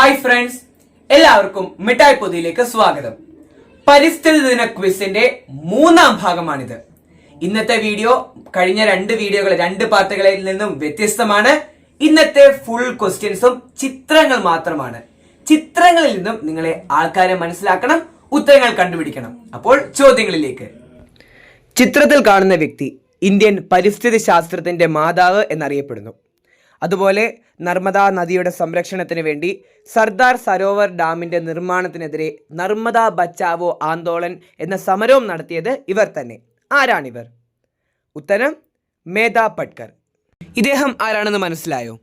Hi friends എല്ലാവർക്കും മിഠായി പൊതിയിലേക്ക് സ്വാഗതം. പരിസ്ഥിതി ദിന ക്വിസിന്റെ മൂന്നാം ഭാഗമാണിത്. ഇന്നത്തെ വീഡിയോ കഴിഞ്ഞ രണ്ട് വീഡിയോകൾ രണ്ട് പാർട്ടുകളിൽ നിന്നും വ്യത്യസ്തമാണ്. ഇന്നത്തെ ഫുൾ ക്വസ്റ്റ്യൻസും ചിത്രങ്ങൾ മാത്രമാണ്. ചിത്രങ്ങളിൽ നിന്നും നിങ്ങളെ ആൾക്കാരെ മനസ്സിലാക്കണം ഉത്തരങ്ങൾ കണ്ടുപിടിക്കണം. അപ്പോൾ ചോദ്യങ്ങളിലേക്ക്. ചിത്രത്തിൽ കാണുന്ന വ്യക്തി ഇന്ത്യൻ പരിസ്ഥിതി ശാസ്ത്രത്തിന്റെ മാതാവ് എന്നറിയപ്പെടുന്നു. അതുപോലെ നർമ്മദാ നദിയുടെ സംരക്ഷണത്തിന് വേണ്ടി സർദാർ സരോവർ ഡാമിന്റെ നിർമ്മാണത്തിനെതിരെ നർമ്മദ ബച്ചാവോ ആന്തോളൻ എന്ന സമരവും നടത്തിയത് ഇവർ തന്നെ. ആരാണിവർ? ഉത്തരം മേധ പട്കർ. ഇദ്ദേഹം ആരാണെന്ന് മനസ്സിലായോ?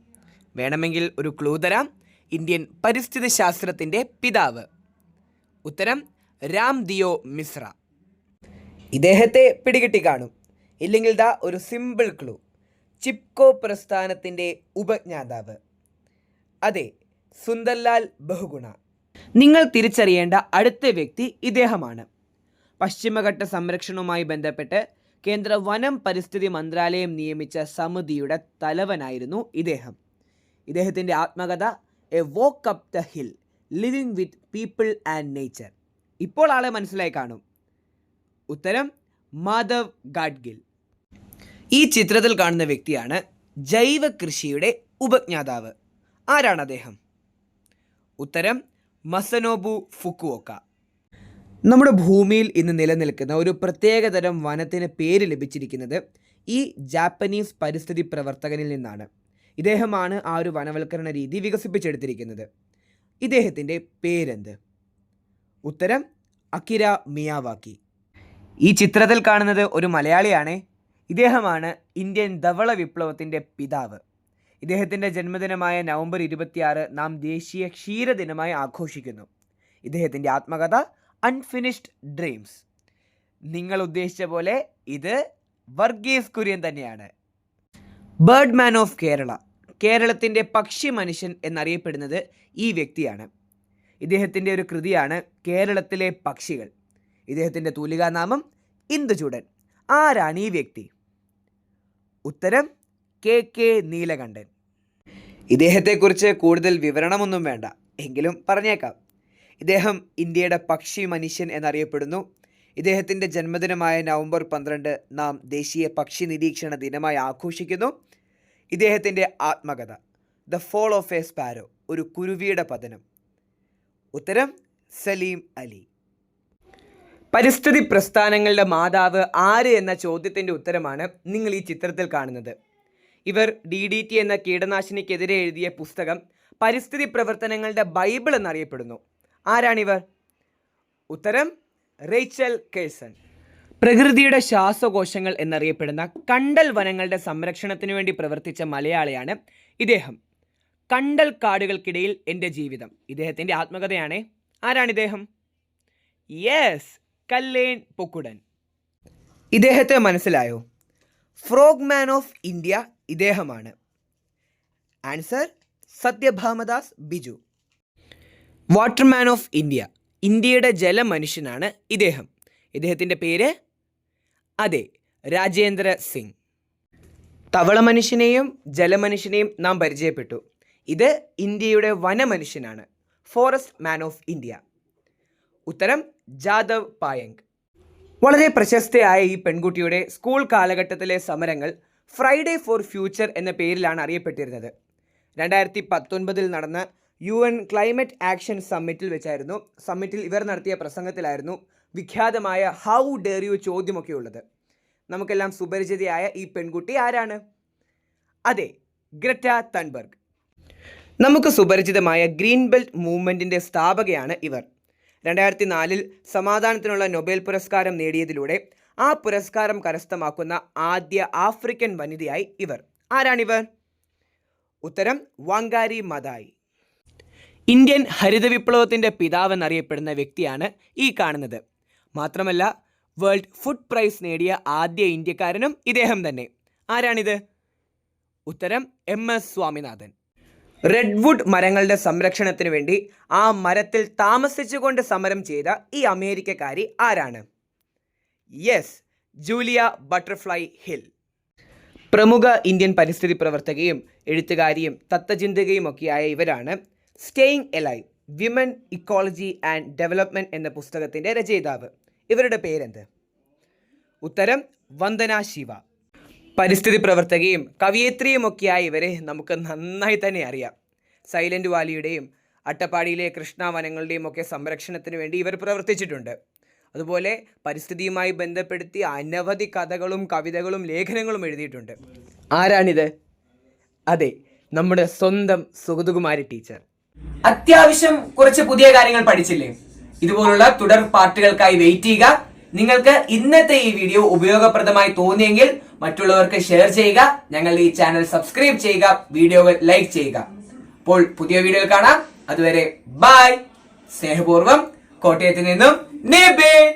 വേണമെങ്കിൽ ഒരു ക്ലൂ തരാം. ഇന്ത്യൻ പരിസ്ഥിതി ശാസ്ത്രത്തിന്റെ പിതാവ്. ഉത്തരം രാം ദിയോ മിശ്ര. ഇദ്ദേഹത്തെ പിടികിട്ടി കാണും. ഇല്ലെങ്കിൽ ദാ ഒരു സിമ്പിൾ ക്ലൂ ചിപ്കോ പ്രസ്ഥാനത്തിന്റെ ഉപജ്ഞാതാവ്. അതെ സുന്ദർലാൽ ബഹുഗുണ. നിങ്ങൾ തിരിച്ചറിയേണ്ട അടുത്ത വ്യക്തി ഇദ്ദേഹമാണ്. പശ്ചിമഘട്ട സംരക്ഷണവുമായി ബന്ധപ്പെട്ട് കേന്ദ്ര വനം പരിസ്ഥിതി മന്ത്രാലയം നിയമിച്ച സമിതിയുടെ തലവനായിരുന്നു ഇദ്ദേഹം. ഇദ്ദേഹത്തിന്റെ ആത്മകഥ a walk up the hill living with people and nature. ഇപ്പോൾ ആളെ മനസ്സിലായി കാണും. ഉത്തരം മാധവ് ഗാഡ്ഗിൽ. ഈ ചിത്രത്തിൽ കാണുന്ന വ്യക്തിയാണ് ജൈവ കൃഷിയുടെ ഉപജ്ഞാതാവ്. ആരാണ് അദ്ദേഹം? ഉത്തരം മസനോബു ഫുക്കുവോക്ക. നമ്മുടെ ഭൂമിയിൽ ഇന്ന് നിലനിൽക്കുന്ന ഒരു പ്രത്യേകതരം വനത്തിന് പേര് ലഭിച്ചിരിക്കുന്നത് ഈ ജാപ്പനീസ് പരിസ്ഥിതി പ്രവർത്തകനിൽ നിന്നാണ്. ഇദ്ദേഹമാണ് ആ ഒരു വനവൽക്കരണ രീതി വികസിപ്പിച്ചെടുത്തിരിക്കുന്നത്. ഇദ്ദേഹത്തിന്റെ പേരെന്ത്? ഉത്തരം അക്കിര മിയാവാക്കി. ഈ ചിത്രത്തിൽ കാണുന്നത് ഒരു മലയാളിയാണ്. ഇദ്ദേഹമാണ് ഇന്ത്യൻ ധവള വിപ്ലവത്തിന്റെ പിതാവ്. ഇദ്ദേഹത്തിന്റെ ജന്മദിനമായ നവംബർ ഇരുപത്തിയാറ് നാം ദേശീയ ക്ഷീരദിനമായി ആഘോഷിക്കുന്നു. ഇദ്ദേഹത്തിന്റെ ആത്മകഥ അൺഫിനിഷ്ഡ് ഡ്രീംസ് നിങ്ങൾ ഉദ്ദേശിച്ച പോലെ ഇത് വർഗീസ് കുര്യൻ തന്നെയാണ്. ബേർഡ് മാൻ ഓഫ് കേരള കേരളത്തിന്റെ പക്ഷി മനുഷ്യൻ എന്നറിയപ്പെടുന്നത് ഈ വ്യക്തിയാണ്. ഇദ്ദേഹത്തിന്റെ ഒരു കൃതിയാണ് കേരളത്തിലെ പക്ഷികൾ. ഇദ്ദേഹത്തിന്റെ തൂലികാനാമം ഇന്ദുചൂടൻ. ആരാണ് ഈ വ്യക്തി? ഉത്തരം കെ കെ നീലകണ്ഠൻ. ഇദ്ദേഹത്തെക്കുറിച്ച് കൂടുതൽ വിവരണമൊന്നും വേണ്ട എങ്കിലും പറഞ്ഞേക്കാം. ഇദ്ദേഹം ഇന്ത്യയുടെ പക്ഷി മനുഷ്യൻ എന്നറിയപ്പെടുന്നു. ഇദ്ദേഹത്തിന്റെ ജന്മദിനമായ നവംബർ പന്ത്രണ്ട് നാം ദേശീയ പക്ഷി നിരീക്ഷണ ദിനമായി ആഘോഷിക്കുന്നു. ഇദ്ദേഹത്തിന്റെ ആത്മകഥ the fall of a sparrow ഒരു കുരുവിയുടെ പതനം. ഉത്തരം സലീം അലി. പരിസ്ഥിതി പ്രസ്ഥാനങ്ങളുടെ മാതാവ് ആര് എന്ന ചോദ്യത്തിന്റെ ഉത്തരമാണ് നിങ്ങൾ ഈ ചിത്രത്തിൽ കാണുന്നത്. ഇവർ ഡി ഡി ടി എന്ന കീടനാശിനിക്കെതിരെ എഴുതിയ പുസ്തകം പരിസ്ഥിതി പ്രവർത്തനങ്ങളുടെ ബൈബിൾ എന്നറിയപ്പെടുന്നു. ആരാണിവർ? ഉത്തരം റേച്ചൽ കേഴ്സൺ. പ്രകൃതിയുടെ ശ്വാസകോശങ്ങൾ എന്നറിയപ്പെടുന്ന കണ്ടൽ വനങ്ങളുടെ സംരക്ഷണത്തിനു വേണ്ടി പ്രവർത്തിച്ച മലയാളിയാണ് ഇദ്ദേഹം. കണ്ടൽ കാടുകൾക്കിടയിൽ എന്റെ ജീവിതം. ഇദ്ദേഹത്തിന്റെ ആത്മകഥയാണ്. ആരാണിദ്ദേഹം? യെസ് കല്ലേൻ പൊക്കുടൻ. ഇദ്ദേഹത്തെ മനസ്സിലായോ? ഫ്രോഗ് മാൻ ഓഫ് ഇന്ത്യ ഇദ്ദേഹമാണ്. Answer Sathyabhamadas Biju. Waterman of India ഇന്ത്യയുടെ ജലമനുഷ്യനാണ് ഇദ്ദേഹം. ഇദ്ദേഹത്തിന്റെ പേര്? അതെ രാജേന്ദ്ര സിംഗ്. തവള മനുഷ്യനെയും ജലമനുഷ്യനെയും നാം പരിചയപ്പെട്ടു. ഇത് ഇന്ത്യയുടെ വനമനുഷ്യനാണ്. ഫോറസ്റ്റ് മാൻ ഓഫ് ഇന്ത്യ ഉത്തരം ജാദവ് പായങ്ക് വളരെ പ്രശസ്തയായ ഈ പെൺകുട്ടിയുടെ സ്കൂൾ കാലഘട്ടത്തിലെ സമരങ്ങൾ ഫ്രൈഡേ ഫോർ ഫ്യൂച്ചർ എന്ന പേരിലാണ് അറിയപ്പെട്ടിരുന്നത്. രണ്ടായിരത്തി പത്തൊൻപതിൽ നടന്ന യു എൻ ക്ലൈമറ്റ് ആക്ഷൻ സമ്മിറ്റിൽ വെച്ചായിരുന്നു സമ്മിറ്റിൽ ഇവർ നടത്തിയ പ്രസംഗത്തിലായിരുന്നു വിഖ്യാതമായ ഹൗ ഡെയർ യു ചോദ്യമൊക്കെ ഉള്ളത്. നമുക്കെല്ലാം സുപരിചിതയായ ഈ പെൺകുട്ടി ആരാണ്? അതെ ഗ്രറ്റ തൻബർഗ്. നമുക്ക് സുപരിചിതമായ ഗ്രീൻ ബെൽറ്റ് മൂവ്മെന്റിന്റെ സ്ഥാപകയാണ് ഇവർ. രണ്ടായിരത്തി നാലിൽ സമാധാനത്തിനുള്ള നൊബേൽ പുരസ്കാരം നേടിയതിലൂടെ ആ പുരസ്കാരം കരസ്ഥമാക്കുന്ന ആദ്യ ആഫ്രിക്കൻ വനിതയായി ഇവർ. ആരാണിവർ? ഉത്തരം വാങ്കാരി മതായി ഇന്ത്യൻ ഹരിത വിപ്ലവത്തിന്റെ പിതാവെന്നറിയപ്പെടുന്ന വ്യക്തിയാണ് ഈ കാണുന്നത്. മാത്രമല്ല വേൾഡ് ഫുഡ് പ്രൈസ് നേടിയ ആദ്യ ഇന്ത്യക്കാരനും ഇദ്ദേഹം തന്നെ. ആരാണിത്? ഉത്തരം എം എസ് സ്വാമിനാഥൻ. റെഡ്വുഡ് മരങ്ങളുടെ സംരക്ഷണത്തിന് വേണ്ടി ആ മരത്തിൽ താമസിച്ചുകൊണ്ട് സമരം ചെയ്ത ഈ അമേരിക്കക്കാരി ആരാണ്? യെസ് ജൂലിയ ബട്ടർഫ്ലൈ ഹിൽ പ്രമുഖ ഇന്ത്യൻ പരിസ്ഥിതി പ്രവർത്തകയും എഴുത്തുകാരിയും തത്വചിന്തകയും ഒക്കെയായ ഇവരാണ് staying alive women ecology and development എന്ന പുസ്തകത്തിന്റെ രചയിതാവ്. ഇവരുടെ പേരെന്ത്? ഉത്തരം വന്ദന ശിവ. പരിസ്ഥിതി പ്രവർത്തകയും കവിയത്രിയുമൊക്കെയായ ഇവരെ നമുക്ക് നന്നായി തന്നെ അറിയാം. സൈലന്റ് വാലിയുടെയും അട്ടപ്പാടിയിലെ കൃഷ്ണാവനങ്ങളുടെയും ഒക്കെ സംരക്ഷണത്തിന് വേണ്ടി ഇവർ പ്രവർത്തിച്ചിട്ടുണ്ട്. അതുപോലെ പരിസ്ഥിതിയുമായി ബന്ധപ്പെടുത്തി അനവധി കഥകളും കവിതകളും ലേഖനങ്ങളും എഴുതിയിട്ടുണ്ട്. ആരാണിത്? അതെ നമ്മുടെ സ്വന്തം സുഗതകുമാരി ടീച്ചർ. അത്യാവശ്യം കുറച്ച് പുതിയ കാര്യങ്ങൾ പഠിച്ചില്ലേ? ഇതുപോലുള്ള തുടർ പാർട്ടുകൾക്കായി വെയിറ്റ് ചെയ്യുക. നിങ്ങൾക്ക് ഇന്നത്തെ ഈ വീഡിയോ ഉപയോഗപ്രദമായി തോന്നിയെങ്കിൽ മറ്റുള്ളവർക്ക് ഷെയർ ചെയ്യുക. ഞങ്ങളുടെ ഈ ചാനൽ സബ്സ്ക്രൈബ് ചെയ്യുക. വീഡിയോകൾ ലൈക്ക് ചെയ്യുക. അപ്പോൾ പുതിയ വീഡിയോ കാണാം. അതുവരെ ബൈ സ്നേഹപൂർവം കോട്ടയത്ത് നിന്നും നിബിൻ